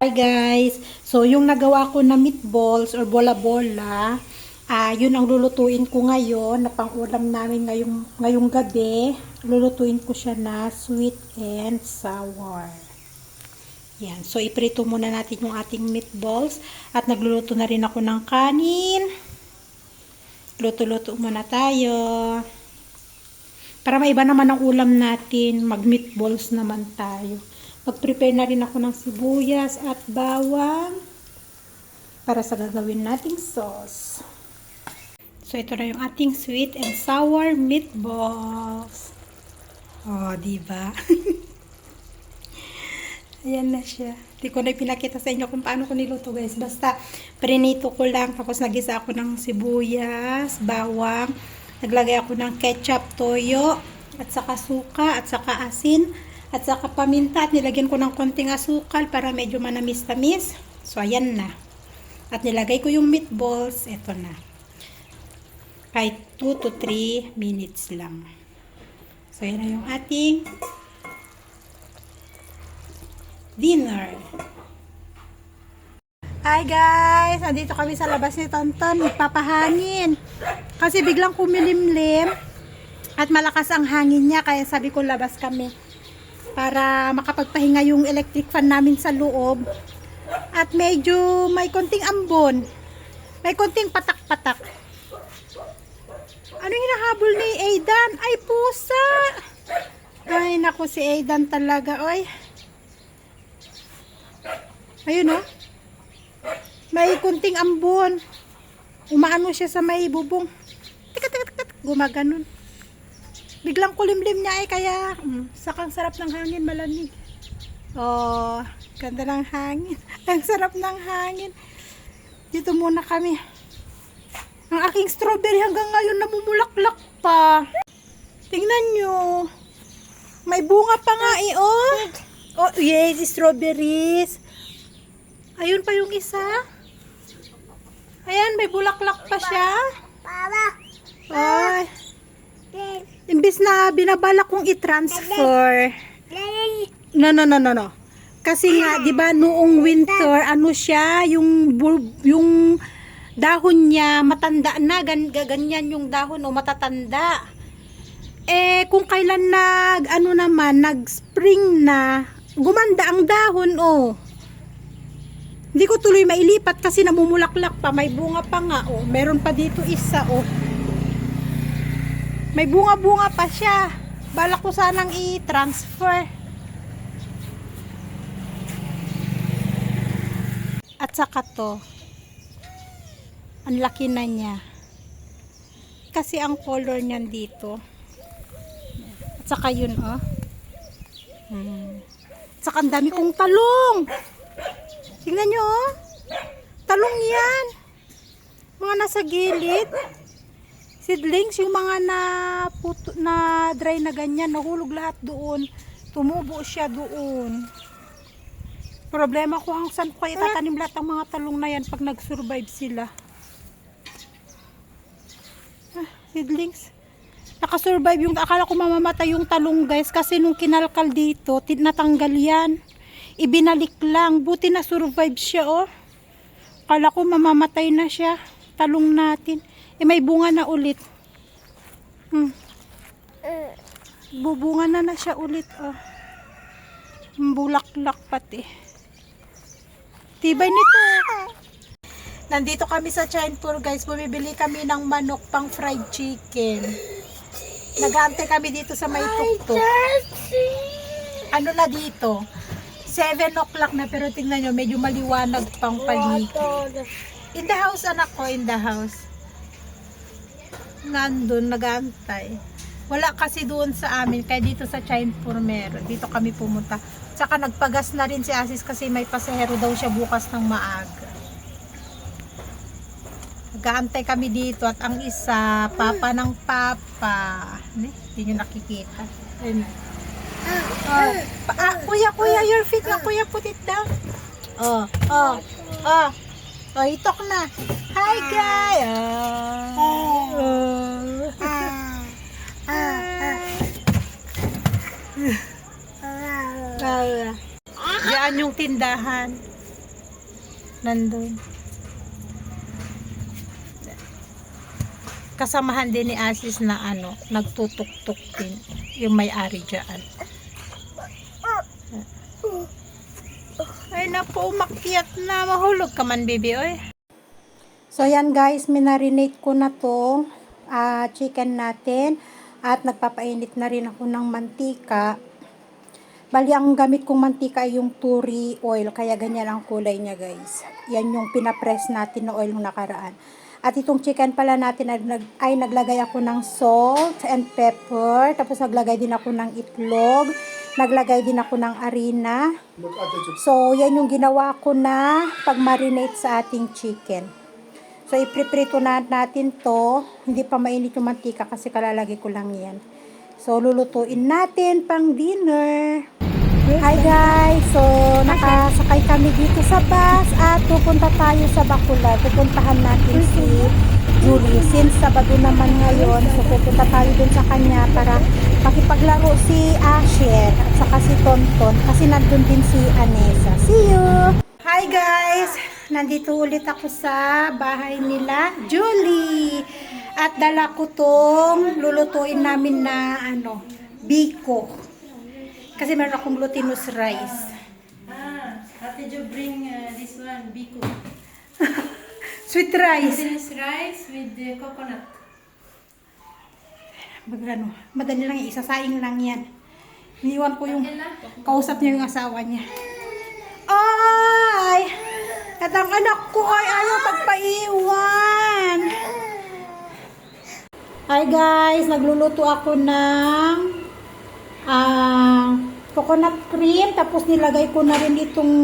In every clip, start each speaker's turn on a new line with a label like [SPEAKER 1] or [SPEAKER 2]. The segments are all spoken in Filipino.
[SPEAKER 1] Hi guys! So yung nagawa ko na meatballs or bola-bola, ah yun ang lulutuin ko ngayon na pang-ulam namin ngayong, ngayong gabi. Lulutuin ko siya na sweet and sour. Yan. So iprito muna natin yung ating meatballs at nagluluto na rin ako ng kanin. Luto-luto muna tayo. Para maiba naman ang ulam natin, mag-meatballs naman tayo. Mag-prepare na rin ako ng sibuyas at bawang para sa gagawin nating sauce. So, ito na yung ating sweet and sour meatballs. Oh, di ba? Ayan na siya. Di ko na pinakita sa inyo kung paano ko niluto guys. Basta, prinito ko lang. Tapos, nagisa ako ng sibuyas, bawang. Naglagay ako ng ketchup, toyo, at saka suka, at saka asin, at saka paminta. At nilagyan ko ng konting asukal para medyo manamis-tamis. So, ayan na. At nilagay ko yung meatballs. Ito na. Kahit 2 to 3 minutes lang. So, yan na yung ating dinner. Hi guys! Nandito kami sa labas ni Tonton. Magpapahangin. Kasi biglang kumilimlim. At malakas ang hangin niya. Kaya sabi ko labas kami. Para makapagpahinga yung electric fan namin sa loob. At medyo may konting ambon. May konting patak-patak. Ano yung hinahabol ni Aidan? Ay, pusa! Ay, naku si Aidan talaga. Oy. Ayun oh. May kunting ambon. Umaano siya sa may bubong. Tika, tika, tika. Gumaganon. Biglang kulimlim niya ay kaya mm, sakang sarap ng hangin, malamig. Oh, ganda ng hangin. Ang sarap ng hangin. Dito muna kami. Ang aking strawberry hanggang ngayon namumulaklak pa. Tingnan nyo. May bunga pa nga eh, oh. Oh, yes, strawberries. Ayun pa yung isa. Ayan, may bulaklak pa siya. Ay. Imbis na binabala kong i-transfer. No, no, no, no, no. Kasi nga, 'di ba, noong winter, ano siya, yung bul- yung dahon niya matanda na, gan ganyan yung dahon o matatanda. Eh kung kailan nag ano naman, nag-spring na, gumanda ang dahon oh. Hindi ko tuloy mailipat kasi namumulaklak pa, may bunga pa nga oh. Meron pa dito isa oh. May bunga-bunga pa siya. Balak ko sanang i-transfer. At saka to, ang laki na niya. Kasi ang color niyan dito. At saka yun, oh. Hmm. At saka ang dami kong talong. Tingnan nyo, oh. Talong yan. Mga nasa gilid. Seedlings, yung mga na, puto, na dry na ganyan, nahulog lahat doon. Tumubo siya doon. Problema ko ang saan ko kaya tatanim lahat ng mga talong na yan pag nag-survive sila. Ah, seedlings. Nakasurvive yung, akala ko mamamatay yung talong guys kasi nung kinalkal dito, natanggal yan. Ibinalik lang, buti na survive siya oh. Akala ko mamamatay na siya, talong natin. Eh may bunga na ulit. Hmm. Bubunga na na siya ulit oh. Bulaklak pati. Tibay nito. Nandito kami sa Chinpur guys. Bumibili kami ng manok pang fried chicken. Nagante kmay dito sa may tuktok. Ano na dito? 7 o'clock na pero tingnan nyo medyo maliwanag pang paligid. In the house anak ko, in the house. Nandun, nagantay. Wala kasi doon sa amin, kaya dito sa Chinpur meron. Dito kami pumunta. Tsaka nagpagas na rin si Asis kasi may pasahero daw siya bukas ng maaga. Nagaantay kami dito at ang isa, papa ng papa. Hindi nyo nakikita. Ayun. Oh, ah, kuya, kuya, your feet na, kuya, put it down. Oh, oh, oh. Oh, itok na. Hi, guy. Oh. Ah. Ah. Yan yung tindahan. Nandun. Kasamahan din ni Asis na ano, nagtutok-tok din. Yung may-ari dyan. Ay naku, umakyat na. Mahulog ka man, baby, oy. So, yan guys, minarinate ko na to ah, chicken natin. At nagpapainit na rin ako ng mantika. Bali, ang gamit kong mantika ay yung turi oil. Kaya ganyan ang kulay niya, guys. Yan yung pinapress natin na oil nung nakaraan. At itong chicken pala natin ay, nag, ay naglagay ako ng salt and pepper. Tapos naglagay din ako ng itlog. Naglagay din ako ng harina. So, yan yung ginawa ko na pag-marinate sa ating chicken. So, ipriprito na natin to. Hindi pa mainit yung mantika kasi kalalagay ko lang yan. So, lulutuin natin pang dinner. Hi guys! So, nakasakay kami dito sa bus at pupunta tayo sa Bacolod. Pupuntahan natin si Julie. Since Sabado naman ngayon, so pupunta tayo dun sa kanya para makipaglaro si Asher at saka si Tonton kasi nandun din si Anessa. See you! Hi guys! Nandito ulit ako sa bahay nila, Julie. At dala ko tong lulutuin namin na ano, biko. Kasi meron akong glutinous rice.
[SPEAKER 2] Ah, how did you bring uh, this one, biko?
[SPEAKER 1] Sweet rice.
[SPEAKER 2] Glutinous rice with the coconut.
[SPEAKER 1] Mag, ano, madali lang, isasaing lang yan. Iniwan ko yung kausap niya yung asawa niya. Ay! At ang anak ko ay ayaw magpaiwan. Hi guys, nagluluto ako ng ah, coconut cream. Tapos nilagay ko na rin itong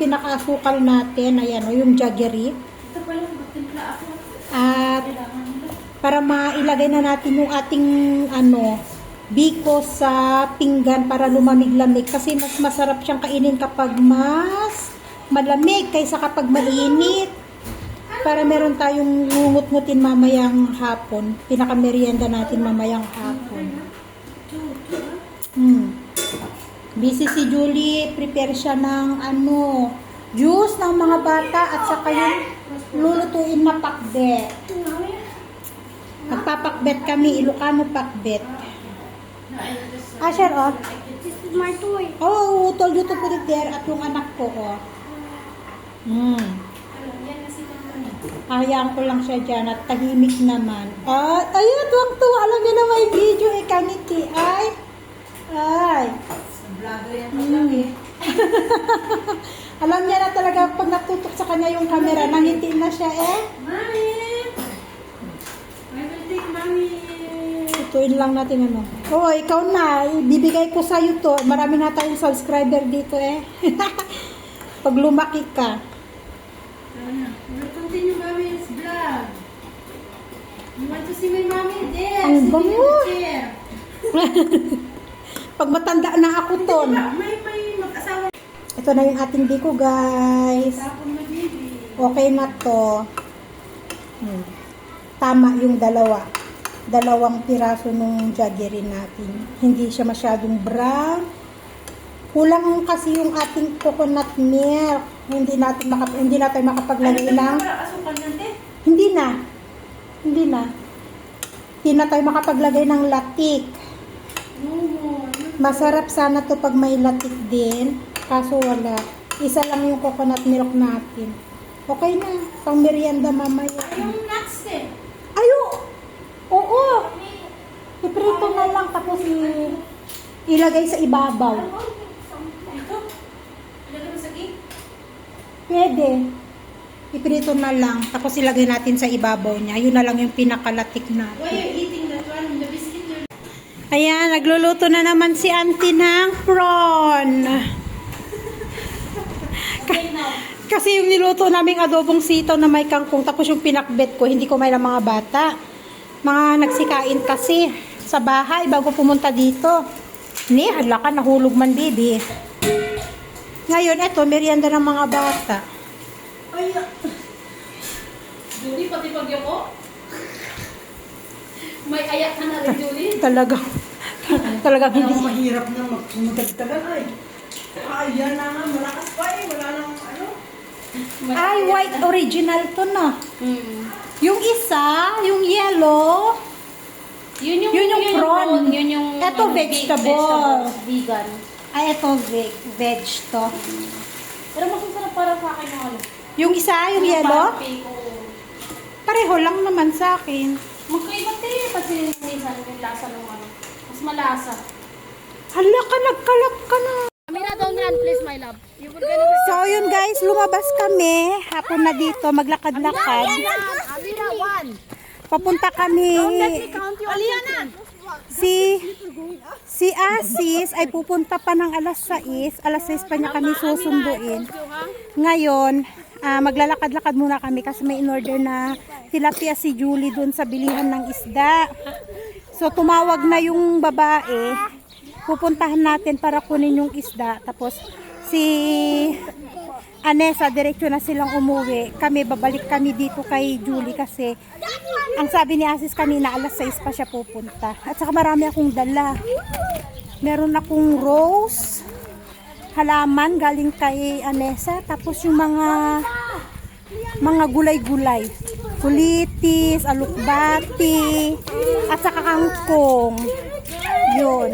[SPEAKER 1] pinakaasukal natin. Ayan, o, yung jaggery. At para mailagay na natin yung ating ano biko sa pinggan para lumamig-lamig. Kasi mas masarap siyang kainin kapag mas malamig kaysa kapag mainit para meron tayong ngungut-ngutin mamayang hapon. Pinakamerienda natin mamayang hapon. Hmm. busy si Julie. Prepare siya ng ano juice ng mga bata at saka yung lulutuin na pakbet Magpapakbet kami, Ilocano pakbet. Asher, oh.
[SPEAKER 2] This is my toy.
[SPEAKER 1] Oh, told you to put it there at yung anak ko, oh. Hmm. Hayaan ko lang siya dyan at tahimik naman. Ah, ayun, tuwang-tuwa. Alam niya na may video, eh, kangiti. Ay. Ay.
[SPEAKER 2] Vlogger yan
[SPEAKER 1] Hmm. Alam niya na talaga pag natutok sa kanya yung camera, nangiti na siya, eh.
[SPEAKER 2] Mami! I will take mommy.
[SPEAKER 1] Tutuin lang natin ano. Oo, ikaw na. Bibigay ko sa'yo to. Marami na tayong subscriber dito eh. Pag lumaki ka.
[SPEAKER 2] Ano? We'll continue mommy's vlog. You want to see my mommy? There,
[SPEAKER 1] Ang bango. Pag matanda na ako to.
[SPEAKER 2] May, may.
[SPEAKER 1] Ito na yung ating biko guys.
[SPEAKER 2] Na.
[SPEAKER 1] Okay na to. Hmm. Tama yung dalawa. Dalawang piraso nung jaggery natin. Hindi siya masyadong brown. Kulang kasi yung ating coconut milk. Hindi natin makap hindi natin makapaglagay ng. Hindi na. Hindi na. Hindi na tayo makapaglagay ng latik. Masarap sana to pag may latik din. Kaso wala. Isa lang yung coconut milk natin. Okay na. Pang merienda mamaya.
[SPEAKER 2] Yung nuts eh.
[SPEAKER 1] Ayo! Oo! Iprito na lang tapos i- ilagay sa ibabaw. Pwede. Iprito na lang. Tapos ilagay natin sa ibabaw niya. Yun na lang yung pinakalatik
[SPEAKER 2] Why
[SPEAKER 1] natin.
[SPEAKER 2] are you eating that one? The biscuit you're...
[SPEAKER 1] Ayan, nagluluto na naman si auntie ng prawn. Kasi yung niluto naming adobong sitaw na may kangkong tapos yung pinakbet ko, hindi ko may mga bata. Mga nagsikain kasi sa bahay bago pumunta dito. Ni, hala ka, nahulog man baby. Ngayon, eto, merienda ng mga bata.
[SPEAKER 2] Ay, ah. Julie, pati pag ko. May ayak ka na rin, Julie.
[SPEAKER 1] Talaga, talagang hindi.
[SPEAKER 3] Ang mahirap na magmagdagdagan ay. Ayan na nga, malakas pa eh. Ano.
[SPEAKER 1] Ay, white original to no.
[SPEAKER 2] Mm.
[SPEAKER 1] Yung isa, yung yellow,
[SPEAKER 2] Yun yung,
[SPEAKER 1] Yun yung prawn.
[SPEAKER 2] Yun yung
[SPEAKER 1] Eto,
[SPEAKER 2] ano, big
[SPEAKER 1] vegetable.
[SPEAKER 2] Vegan.
[SPEAKER 1] ay ito veg, veg to.
[SPEAKER 2] Pero mas masarap para sa akin yung ano.
[SPEAKER 1] Yung isa, yung yellow,
[SPEAKER 2] fake, oo.
[SPEAKER 1] pareho lang naman sa akin.
[SPEAKER 2] Magkaiba tayo kasi minsan yung lasa ng ano. Mas malasa.
[SPEAKER 1] Hala ka, nagkalat ka na.
[SPEAKER 2] Amina, don't run please, my love.
[SPEAKER 1] So yun guys, lumabas kami. Hapon na dito, maglakad-lakad. Papunta kami. Si si Asis ay pupunta pa ng alas 6. Alas 6 pa niya kami susunduin. Ngayon, ah, maglalakad-lakad muna kami kasi may in-order na tilapia si Julie dun sa bilihan ng isda. So tumawag na yung babae. Pupuntahan natin para kunin yung isda. Tapos si Anessa, diretso na silang umuwi. Kami, babalik kami dito kay Julie kasi ang sabi ni Asis kanina, alas 6 pa siya pupunta. At saka marami akong dala. Meron akong rose, halaman galing kay Anessa. Tapos yung mga mga gulay-gulay. Kulitis, alukbati, at saka kangkong. Yun.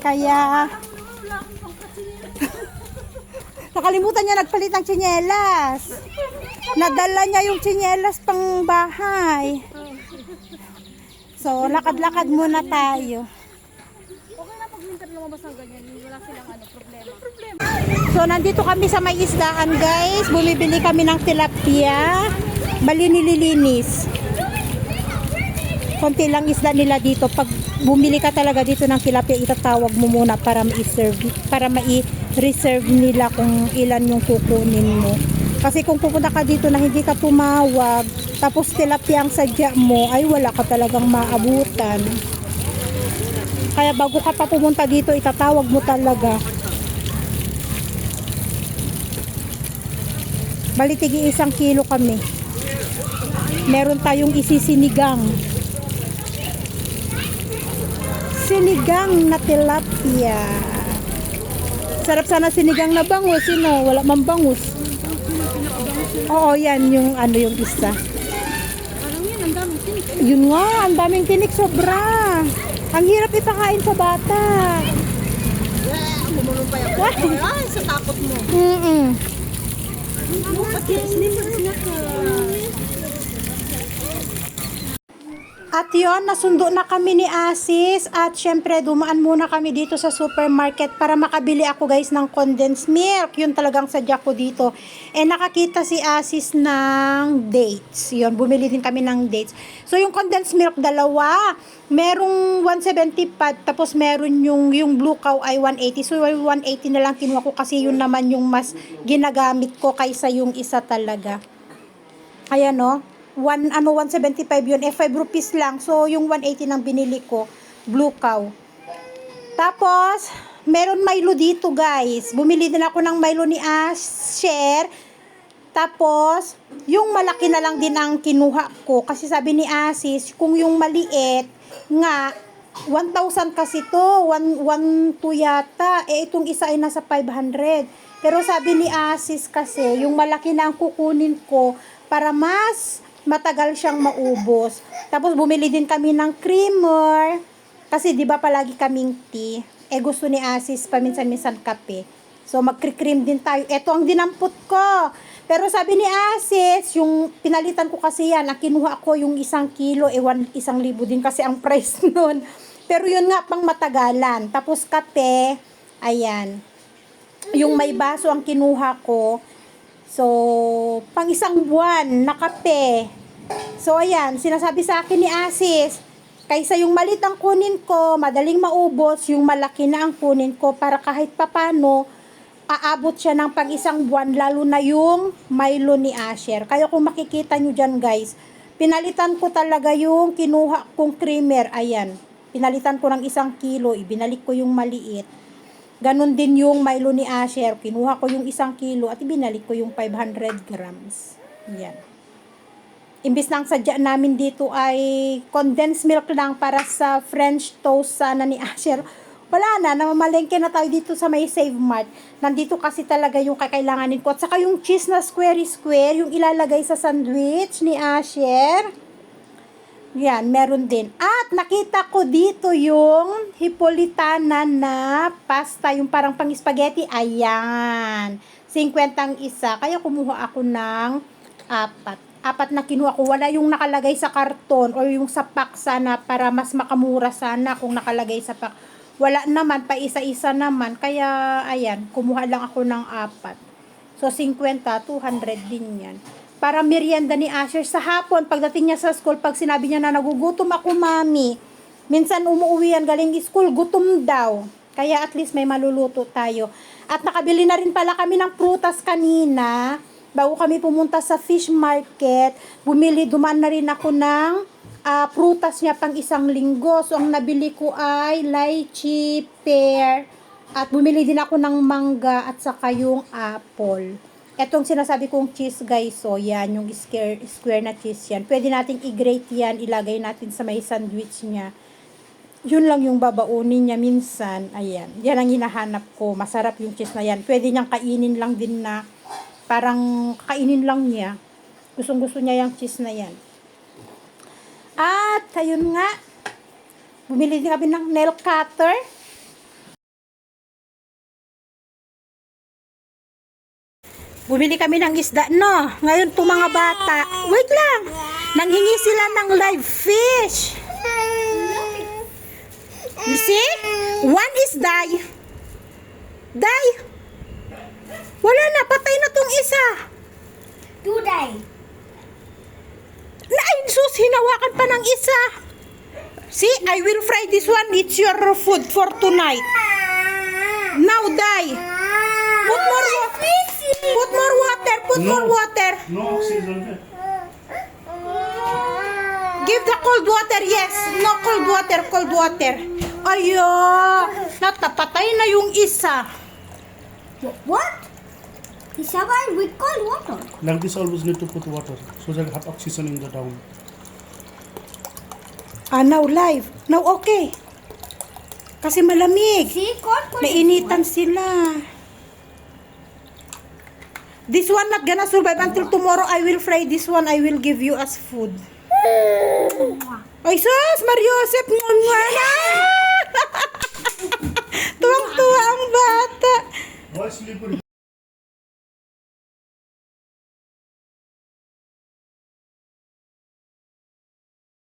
[SPEAKER 1] Kaya, nakalimutan niya nagpalit ng tsinelas. Nadala niya yung tsinelas pang bahay. So, lakad-lakad muna tayo.
[SPEAKER 2] Okay na pag winter lumabas ng ganyan, wala silang ano, problema.
[SPEAKER 1] So, nandito kami sa may isdaan, guys. Bumibili kami ng tilapia. Bali nililinis. Konti lang isda nila dito. Pag bumili ka talaga dito ng tilapia, itatawag mo muna para ma-serve, para ma-reserve nila kung ilan yung kukunin mo. Kasi kung pupunta ka dito na hindi ka tumawag, tapos tilapia ang sadya mo, ay wala ka talagang maabutan. Kaya bago ka pa pumunta dito, itatawag mo talaga. Balitigi isang kilo kami. Meron tayong isisinigang. Sinigang na tilapia. Sarap sana sinigang na bangus, sino? Wala man bangus. Oo, yan yung ano yung isa.
[SPEAKER 2] Parang yan, ang daming tinik.
[SPEAKER 1] Yun nga, ang daming tinik sobra. Ang hirap ipakain sa bata.
[SPEAKER 2] Kumulong pa yan. Ay, sa takot mo.
[SPEAKER 1] Mm-mm.
[SPEAKER 2] Slippers na ka.
[SPEAKER 1] At yon nasundo na kami ni Asis at syempre dumaan muna kami dito sa supermarket para makabili ako guys ng condensed milk. Yun talagang sadya ko dito. Eh nakakita si Asis ng dates. Yun, bumili din kami ng dates. So yung condensed milk dalawa, merong 175 tapos meron yung yung blue cow ay 180. So yung 180 na lang kinuha ko kasi yun naman yung mas ginagamit ko kaysa yung isa talaga. Kaya no, one, ano, 175 yun, eh 5 rupees lang. So, yung 180 nang binili ko, blue cow. Tapos, meron Milo dito, guys. Bumili din ako ng Milo ni Asher. Tapos, yung malaki na lang din ang kinuha ko. Kasi sabi ni Asis, kung yung maliit, nga, 1,000 kasi to. 1, 1 to yata. Eh, itong isa ay nasa 500. Pero sabi ni Asis kasi, yung malaki na ang kukunin ko para mas matagal siyang maubos. Tapos bumili din kami ng creamer. Kasi 'di ba palagi kaming tea. Eh gusto ni Asis paminsan-minsan kape. So magkri-cream din tayo. Ito ang dinampot ko. Pero sabi ni Asis, yung pinalitan ko kasi yan, ang kinuha ko yung isang kilo, eh one, isang libo din kasi ang price nun. Pero yun nga pang matagalan. Tapos kape, ayan. Yung may baso ang kinuha ko, So, pang isang buwan na kape. So, ayan, sinasabi sa akin ni Asis, kaysa yung malit ang kunin ko, madaling maubos, yung malaki na ang kunin ko para kahit papano, aabot siya ng pang isang buwan, lalo na yung Milo ni Asher. Kaya kung makikita nyo dyan guys, pinalitan ko talaga yung kinuha kong creamer, ayan. Pinalitan ko ng isang kilo, ibinalik ko yung maliit. Ganon din yung Milo ni Asher. Kinuha ko yung isang kilo at ibinalik ko yung 500 grams. Yan. Imbis na ang sadya namin dito ay condensed milk lang para sa French toast sana ni Asher. wala na, namamalengke na tayo dito sa may Save Mart. Nandito kasi talaga yung kakailanganin ko. At saka yung cheese na square-square, yung ilalagay sa sandwich ni Asher. Yan, meron din. At nakita ko dito yung Hipolitana na pasta, yung parang pang spaghetti. Ayan. 50 ang isa. Kaya kumuha ako ng apat. Apat na kinuha ko. Wala yung nakalagay sa karton or yung sa pack sana para mas makamura sana kung nakalagay sa pack. Wala naman, pa isa-isa naman. Kaya, ayan, kumuha lang ako ng apat. So, 50, 200 din yan. Para merienda ni Asher sa hapon, pagdating niya sa school, pag sinabi niya na nagugutom ako, mami, minsan umuwi yan galing school, gutom daw. Kaya at least may maluluto tayo. At nakabili na rin pala kami ng prutas kanina. Bago kami pumunta sa fish market, bumili, duman na rin ako ng ah, prutas niya pang isang linggo. So, ang nabili ko ay lychee, pear, at bumili din ako ng mangga at saka yung apple. Etong sinasabi kong cheese guys, so yan, yung square, square na cheese yan. Pwede nating i-grate yan, ilagay natin sa may sandwich niya. Yun lang yung babaunin niya minsan. Ayan, yan ang hinahanap ko. Masarap yung cheese na yan. Pwede niyang kainin lang din na parang kainin lang niya. Gustong gusto niya yung cheese na yan. At, ayun nga, bumili din kami ng nail cutter. Bumili kami ng isda, no? Ngayon po mga bata, wait lang, nanghingi sila ng live fish. You see? One is die. Die. Wala na, patay na tong isa.
[SPEAKER 2] Today.
[SPEAKER 1] Na, ay, sus, hinawakan pa ng isa. See, I will fry this one. It's your food for tonight. Now, die. Put more water. Put more water. Put
[SPEAKER 3] No.
[SPEAKER 1] more water.
[SPEAKER 3] No oxygen.
[SPEAKER 1] Give the cold water, yes. No cold water, cold water. Ayo, natapatay na yung isa.
[SPEAKER 2] What? He survived with cold water.
[SPEAKER 3] Like this always need to put water so that have oxygen in the down.
[SPEAKER 1] Ah, now live. Now okay. Kasi malamig.
[SPEAKER 2] See, cold cold.
[SPEAKER 1] Nainitan sila. This one not gonna survive until tomorrow. I will fry this one. I will give you as food. Ay, sus! Mariosep! Nga na! Tuwang-tuwa ang bata.